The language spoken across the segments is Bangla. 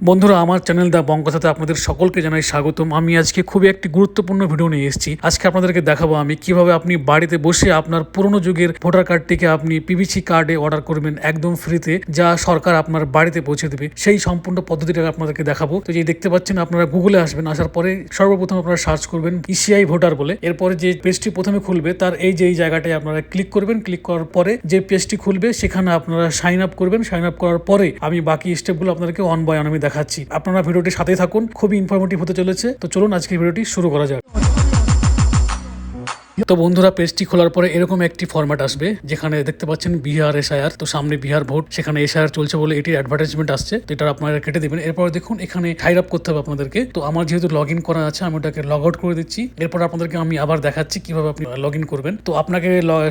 বন্ধুরা, আমার চ্যানেল দা বঙ্কথাতে আপনাদের সকলকে জানাই স্বাগতম। আমি আজকে খুবই একটি গুরুত্বপূর্ণ ভিডিও নিয়ে এসেছি। আজকে আপনাদেরকে দেখাবো আমি কীভাবে আপনি বাড়িতে বসে আপনার পুরনো যুগের ভোটার কার্ডটিকে আপনি পিভিসি কার্ডে অর্ডার করবেন একদম ফ্রিতে যা সরকার আপনার বাড়িতে পৌঁছে দেবে। সেই সম্পূর্ণ পদ্ধতিটা আপনাদেরকে দেখাবো। তো যে দেখতে পাচ্ছেন, আপনারা গুগলে আসবেন, আসার পরে সর্বপ্রথম আপনারা সার্চ করবেন ইসিআই ভোটার বলে। এরপরে যে পেজটি প্রথমে খুলবে, তার এই যে এই জায়গাটায় আপনারা ক্লিক করবেন। ক্লিক করার পরে যে পেজটি খুলবে, সেখানে আপনারা সাইন আপ করবেন। সাইন আপ করার পরে আমি বাকি স্টেপগুলো আপনাদেরকে অন বাই অন আমি দেখাচ্ছি। আপনারা ভিডিওটি সাথেই থাকুন। খুবই ইনফরমেটিভ হতে চলেছে। তো চলুন আজকে ভিডিওটি শুরু করা যাক। তো বন্ধুরা, পেজটি খোলার পরে এরকম একটি ফরম্যাট আসবে, যেখানে দেখতে পাচ্ছেন বিহার এসআইআর তো সামনে বিহার ভোট, সেখানে এসআইআর চলছে বলে এটির অ্যাডভার্টাইজমেন্ট আসছে, তো এটা আপনারা কেটে দিবেন। এরপর দেখুন, এখানে সাইন আপ করতে হবে আপনাদেরকে। তো আমার যেহেতু লগ ইন করা আছে, আমি ওটাকে লগ আউট করে দিচ্ছি। এরপর আপনাদেরকে আমি আবার দেখাচ্ছি কীভাবে আপনি লগ ইন করবেন। তো আপনাকে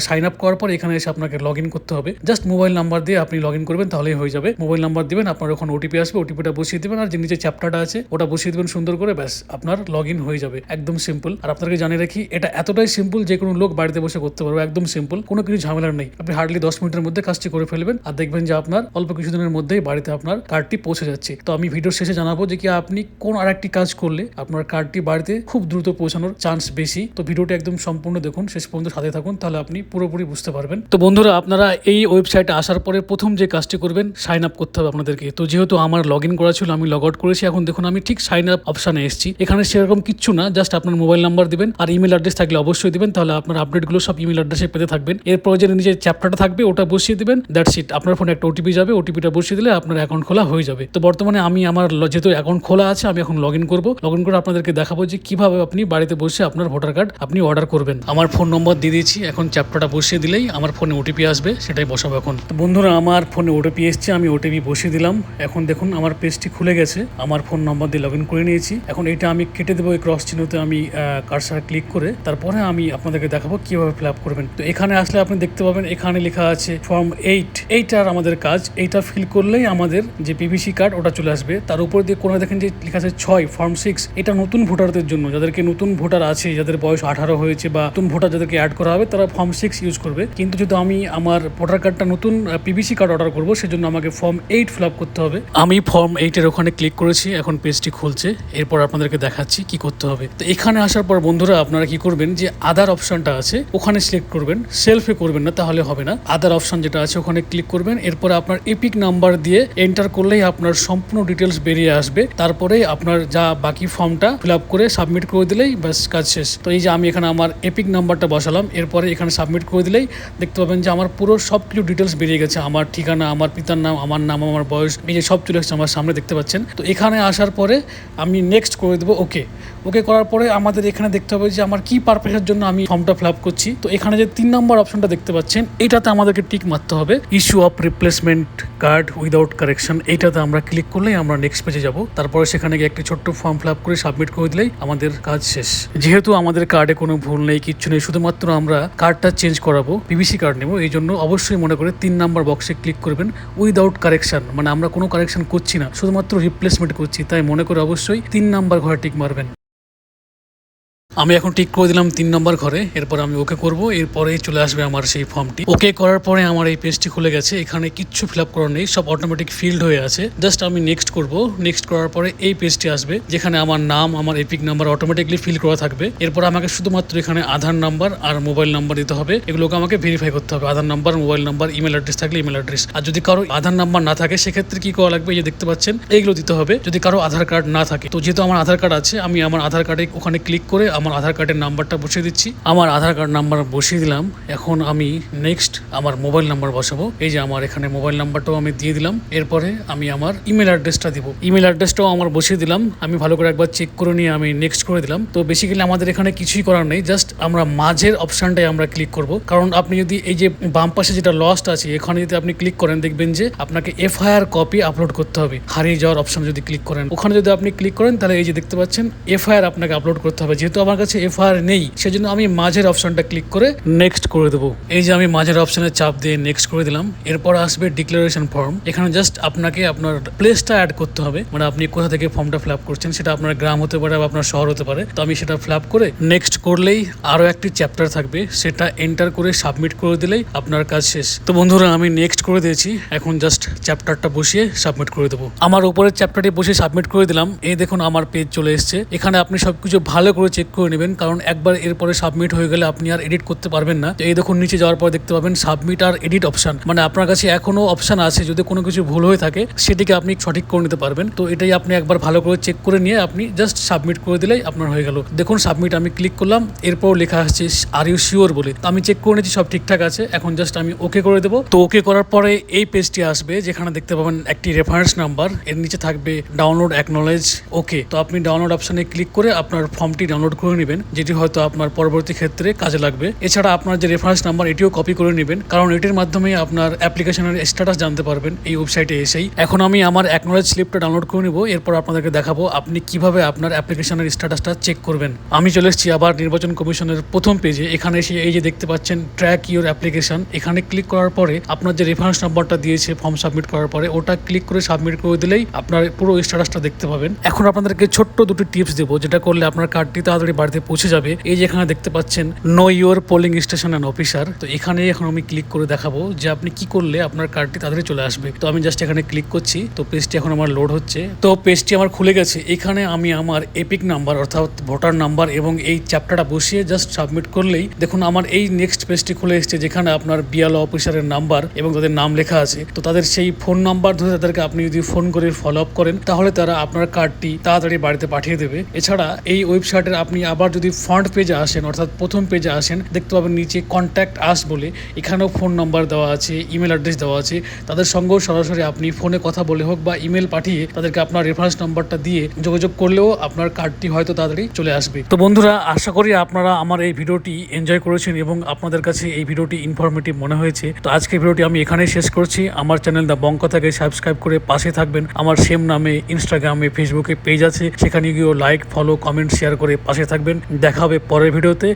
সাইন আপ করার পর এখানে এসে আপনাকে লগ ইন করতে হবে। জাস্ট মোবাইল নাম্বার দিয়ে আপনি লগ ইন করবেন, তাহলেই হয়ে যাবে। মোবাইল নাম্বার দিবেন, আপনার ওখানে ওটিপি আসবে ওটিপিটা বসিয়ে দিবেন, আর যে নিচে চ্যাপ্টারটা আছে, ওটা বসিয়ে দিবেন সুন্দর করে, ব্যাস, আপনার লগ ইন হয়ে যাবে। একদম সিম্পল আর আপনাকে জানিয়ে রাখি, এটা এতটাই সিম্পল যে কোনো লোক বাড়িতে বসে করতে পারবে, একদম সিম্পল কোনো কিছু ঝামেলা নেই। আপনি হার্ডলি দশ মিনিটের মধ্যে কাজটি করে ফেলবেন আর দেখবেন যে আপনার অল্প কিছুদিনের মধ্যেই বাড়িতে আপনার কার্ডটি পৌঁছে যাচ্ছে। তো আমি ভিডিওর শেষে জানাব যে কি আপনি কোন আর একটি কাজ করলে আপনার কার্ডটি বাড়িতে খুব দ্রুত পৌঁছানোর চান্স বেশি। তো ভিডিওটি একদম সম্পূর্ণ দেখুন, শেষ পর্যন্ত সাথে থাকুন, তাহলে আপনি পুরোপুরি বুঝতে পারবেন। তো বন্ধুরা, আপনারা এই ওয়েবসাইটে আসার পরে প্রথম যে কাজটি করবেন সাইন আপ করতে হবে আপনাদেরকে। তো যেহেতু আমার লগ ইন করা ছিল, আমি লগ আউট করেছি, এখন দেখুন আমি ঠিক সাইন আপ অপশানে এসেছি। এখানে সেরকম কিচ্ছু না জাস্ট আপনার মোবাইল নাম্বার দিবেন আর ইমেল অ্যাড্রেস থাকলে অবশ্যই দিবেন। তাহলে আপনার আপডেটগুলো সব ইমেল অ্যাড্রেসে পেতে থাকবেন। এরপর যে নিজের চ্যাপ্টারটা থাকবে, ওটা বসিয়ে দিবেন দ্যাটস ইট আপনার ফোনে একটা ওটিপি যাবে ওটিপিটা বসিয়ে দিলে আপনার অ্যাকাউন্ট খোলা হয়ে যাবে। তো বর্তমানে আমি আমার যেহেতু অ্যাকাউন্ট খোলা আছে, আমি এখন লগ ইন করব। লগ ইন করে আপনাদেরকে দেখাবো যে কীভাবে আপনি বাড়িতে বসে আপনার ভোটার কার্ড আপনি অর্ডার করবেন। আমার ফোন নম্বর দিয়ে দিয়েছি, এখন চ্যাপ্টারটা বসিয়ে দিলেই আমার ফোনে ওটিপি আসবে, সেটাই বসাবো এখন। বন্ধুরা, আমার ফোনে ওটিপি এসছে, আমি ওটিপি বসিয়ে দিলাম। এখন দেখুন, আমার পেজটি খুলে গেছে, আমার ফোন নম্বর দিয়ে লগ ইন করে নিয়েছি। এখন এটা আমি কেটে দেবো ক্রস চিহ্নতে, আমি কার্সার ক্লিক করে, তারপরে আমি আপনাদেরকে দেখাবো কীভাবে ফিল আপ করবেন। তো এখানে আসলে আপনি দেখতে পাবেন, এখানে লেখা আছে ফর্ম এইট এইটার আমাদের কাজ এইটা ফিল করলেই আমাদের যে পিভিসি কার্ড ওটা চলে আসবে। তার উপর দিয়ে কোনো দেখেন যে লেখা আছে ছয় ফর্ম সিক্স এটা নতুন ভোটারদের জন্য। যাদেরকে নতুন ভোটার আছে, যাদের বয়স আঠারো হয়েছে বা নতুন ভোটার যাদেরকে অ্যাড করা হবে, তারা ফর্ম সিক্স ইউজ করবে। কিন্তু যদি আমি আমার ভোটার কার্ডটা নতুন পিভিসি কার্ড অর্ডার করব, সেজন্য আমাকে ফর্ম এইট ফিল আপ করতে হবে। আমি ফর্ম এইটের ওখানে ক্লিক করেছি, এখন পেজটি খুলছে। এরপর আপনাদেরকে দেখাচ্ছি কি করতে হবে। তো এখানে আসার পর বন্ধুরা, আপনারা কি করবেন যে আধার অপশনটা আছে, ওখানে সিলেক্ট করবেন সেলফে করবেন না, তাহলে হবে না। আদার অপশন যেটা আছে, ওখানে ক্লিক করবেন, এরপরে আপনার এপিক নাম্বার দিয়ে এন্টার করলেই আপনার সম্পূর্ণ ডিটেলস বেরিয়ে আসবে। তারপরে আপনার যা বাকি ফর্মটা ফিল আপ করে সাবমিট করে দিলেই ব্যাস কাজ শেষ। তো এই যে আমি এখানে আমার এপিক নাম্বারটা বসালাম, এরপরে এখানে সাবমিট করে দিলেই দেখতে পাবেন যে আমার পুরো সব কিছু ডিটেলস বেরিয়ে গেছে। আমার ঠিকানা, আমার পিতার নাম, আমার নাম, আমার বয়স, এই যে সব চলে এসেছে আমার সামনে দেখতে পাচ্ছেন। তো এখানে আসার পরে আমি নেক্সট করে দেবো ওকে ওকে করার পরে আমাদের এখানে দেখতে হবে যে আমার কি পারপাসের জন্য আমি ফর্মটা ফিল আপ করছি। তো এখানে যে তিন নম্বর অপশনটা দেখতে পাচ্ছেন, এটাতে আমাদেরকে টিক মারতে হবে। Issue of replacement card without correction এইটাতে আমরা ক্লিক করলেই আমরা নেক্সট পেজে যাব। তারপরে সেখানে গিয়ে একটি ছোট্ট ফর্ম ফিল আপ করে সাবমিট করে দিলেই আমাদের কাজ শেষ। যেহেতু আমাদের কার্ডে কোনো ভুল নেই, কিচ্ছু নেই, শুধুমাত্র আমরা কার্ডটা চেঞ্জ করাবো পিভিসি কার্ড নেব, এই জন্য অবশ্যই মনে করে তিন নাম্বার বক্সে ক্লিক করবেন। উইদাউট কারেকশন মানে আমরা কোনো কারেকশন করছি না, শুধুমাত্র রিপ্লেসমেন্ট করছি, তাই মনে করে অবশ্যই তিন নাম্বার ঘরে টিক মারবেন। আমি এখন ঠিক করে দিলাম তিন নম্বর ঘরে, এরপর আমি ওকে করব, এরপরে চলে আসবে আমার সেই ফর্মটি ওকে করার পরে আমার এই পেজটি খুলে গেছে, এখানে কিচ্ছু ফিল আপ করার নেই, সব অটোমেটিক ফিল্ড হয়ে আছে। জাস্ট আমি নেক্সট করব নেক্সট করার পরে এই পেজটি আসবে, যেখানে আমার নাম, আমার এপিক নাম্বার অটোমেটিকলি ফিল করা থাকবে। এরপর আমাকে শুধুমাত্র এখানে আধার নাম্বার আর মোবাইল নাম্বার দিতে হবে, এগুলোকে আমাকে ভেরিফাই করতে হবে। Aadhaar number mobile number email address থাকলে ইমেল অ্যাড্রেস আর যদি কারও আধার নাম্বার না থাকে, সেক্ষেত্রে কি করা লাগবে? এই যে দেখতে পাচ্ছেন, এইগুলো দিতে হবে। যদি কারও আধার কার্ড না থাকে, তো যেহেতু আমার আধার কার্ড আছে, আমি আমার আধার কার্ডে ওখানে ক্লিক করে আমার আধার কার্ডের নাম্বারটা বসিয়ে দিচ্ছি। আমার আধার কার্ড নাম্বার বসিয়ে দিলাম। এখন আমি নেক্সট আমার মোবাইল নাম্বার বসাবো। এই যে আমার এখানে মোবাইল নাম্বারটাও আমি দিয়ে দিলাম। এরপরে আমি আমার ইমেল অ্যাড্রেসটা দিব। ইমেল অ্যাড্রেসটাও আমার বসিয়ে দিলাম। আমি ভালো করে একবার চেক করে নিয়ে আমি নেক্সট করে দিলাম। তো বেসিক্যালি আমাদের এখানে কিছুই করার নেই। জাস্ট আমরা মাঝের অপশনটাই আমরা ক্লিক করব। কারণ আপনি যদি এই যে বাম পাশে যেটা লস্ট আছে, এখানে যদি আপনি ক্লিক করেন, দেখবেন যে আপনাকে এফআইআর কপি আপলোড করতে হবে। হারিয়ে যাওয়ার অপশন যদি ক্লিক করেন। ওখানে যদি আপনি ক্লিক করেন, তাহলে এই যে দেখতে পাচ্ছেন এফআইআর আপনাকে আপলোড করতে হবে। যেহেতু আমার আমার কাছে এফআইআর নেই, সেজন্য আমি মাঝের অপশনটা ক্লিক করে নেক্সট করে দেবো। এই যে আমি মাঝের অপশনে চাপ দিয়ে নেক্সট করে দিলাম, এরপর আসবে ডিক্লারেশন ফর্ম এখানে জাস্ট আপনাকে আপনার প্লেসটা অ্যাড করতে হবে মানে আপনি কোথা থেকে ফর্মটা ফিল করছেন, সেটা আপনার গ্রাম হতে পারে বা আপনার শহর হতে পারে। তো আমি সেটা ফিল করে নেক্সট করলেই আরও একটি চ্যাপ্টার থাকবে, সেটা এন্টার করে সাবমিট করে দিলেই আপনার কাজ শেষ। তো বন্ধুরা, আমি নেক্সট করে দিয়েছি, এখন জাস্ট চ্যাপ্টারটা বসিয়ে সাবমিট করে দেবো। আমার উপরের চ্যাপ্টারটি বসে সাবমিট করে দিলাম, এই দেখুন আমার পেজ চলে এসেছে। এখানে আপনি সবকিছু ভালো করে চেক করে নেবেন। কারণ একবার এরপরে সাবমিট হয়ে গেলে আপনি আর এডিট করতে পারবেন না। এই দেখুন, নিচে যাওয়ার পর দেখতে পাবেন সাবমিট আর এডিট অপশন মানে আপনার কাছে এখনও অপশন আছে, যদি কোনো কিছু ভুল হয়ে থাকে, সেটিকে আপনি সঠিক করে নিতে পারবেন। তো এটাই আপনি একবার ভালো করে চেক করে নিয়ে আপনি জাস্ট সাবমিট করে দিলেই আপনার হয়ে গেল। দেখুন সাবমিট আমি ক্লিক করলাম এরপর লেখা আসছে আর ইউ শিওর বলে। আমি চেক করে নিয়েছি, সব ঠিকঠাক আছে। এখন জাস্ট আমি ওকে করে দেবো। তো ওকে করার পরে এই পেজটি আসবে, যেখানে দেখতে পাবেন একটি রেফারেন্স নাম্বার এর নিচে থাকবে ডাউনলোড অ্যাকনোলেজ ওকে তো আপনি ডাউনলোড অপশনে ক্লিক করে আপনার ফর্মটি ডাউনলোড করে নেবেন, যেটি হয়তো আপনার পরবর্তী ক্ষেত্রে কাজে লাগবে। এছাড়া আপনার যে রেফারেন্স নাম্বার এটিও কপি করে নেবেন, কারণ এটির মাধ্যমে আপনার অ্যাপ্লিকেশনের স্ট্যাটাস জানতে পারবেন এই ওয়েবসাইটে এসেই। এখন আমি আমার অ্যাকনোলেজ স্লিপটা ডাউনলোড করে নেব, এরপর আপনাদেরকে দেখাবো আপনি কীভাবে আপনার অ্যাপ্লিকেশনের স্ট্যাটাসটা চেক করবেন। আমি চলে এসেছি আবার নির্বাচন কমিশনের প্রথম পেজে এখানে এসে এই যে দেখতে পাচ্ছেন ট্র্যাক ইউর অ্যাপ্লিকেশন এখানে ক্লিক করার পরে আপনার যে রেফারেন্স নাম্বারটা দিয়েছে ফর্ম সাবমিট করার পরে, ওটা ক্লিক করে সাবমিট করে দিলেই আপনার পুরো স্ট্যাটাসটা দেখতে পাবেন। এখন আপনাদেরকে ছোট্ট দুটি টিপস দেবো, যেটা করলে আপনার কার্ডটি তাড়াতাড়ি বাড়িতে পৌঁছে যাবে, এই যে এখানে দেখতে পাচ্ছেন know your polling station and officer তো এখানে এখন আমি ক্লিক করে দেখাবো যে আপনি কি করলে আপনার কার্ডটি তাড়াতাড়ি চলে আসবে। তো আমি জাস্ট এখানে ক্লিক করছি, তো পেজটি এখন আমার লোড হচ্ছে। তো পেজটি আমার খুলে গেছে। এখানে আমি আমার এপিক নাম্বার অর্থাৎ ভোটার নাম্বার এবং এই চ্যাপ্টারটা বসিয়ে জাস্ট সাবমিট করলেই দেখুন আমার এই নেক্সট পেজটি খুলে এসেছে, যেখানে আপনার বিয়াল অফিসারের নাম্বার এবং তাদের নাম লেখা আছে। তো তাদের সেই ফোন নাম্বার ধরে তাদেরকে আপনি যদি ফোন করে ফলো আপ করেন, তাহলে তারা আপনার কার্ডটি তাড়াতাড়ি বাড়িতে পাঠিয়ে দেবে। এছাড়া এই ওয়েবসাইটের আপনি আবার যদি ফ্রন্ট পেজে আসেন, অর্থাৎ প্রথম পেজে আসেন, দেখতে পাবেন নিচে কন্ট্যাক্ট আস বলে। এখানেও ফোন নাম্বার দেওয়া আছে ইমেল অ্যাড্রেস দেওয়া আছে। তাদের সঙ্গেও সরাসরি আপনি ফোনে কথা বলে হোক বা ইমেল পাঠিয়ে তাদেরকে আপনার রেফারেন্স নাম্বারটা দিয়ে যোগাযোগ করলেও আপনার কার্ডটি হয়তো তাড়াতাড়ি চলে আসবে। তো বন্ধুরা, আশা করি আপনারা আমার এই ভিডিওটি এনজয় করেছেন এবং আপনাদের কাছে এই ভিডিওটি ইনফরমেটিভ মনে হয়েছে। তো আজকের ভিডিওটি আমি এখানেই শেষ করছি। আমার চ্যানেল দ্য বঙ্কতাকে সাবস্ক্রাইব করে পাশে থাকবেন। আমার সেম নামে ইনস্টাগ্রামে ফেসবুকে পেজ আছে। সেখানে গিয়েও লাইক ফলো কমেন্ট শেয়ার করে পাশে থাকবেন। দেখা হবে পরের ভিডিওতে।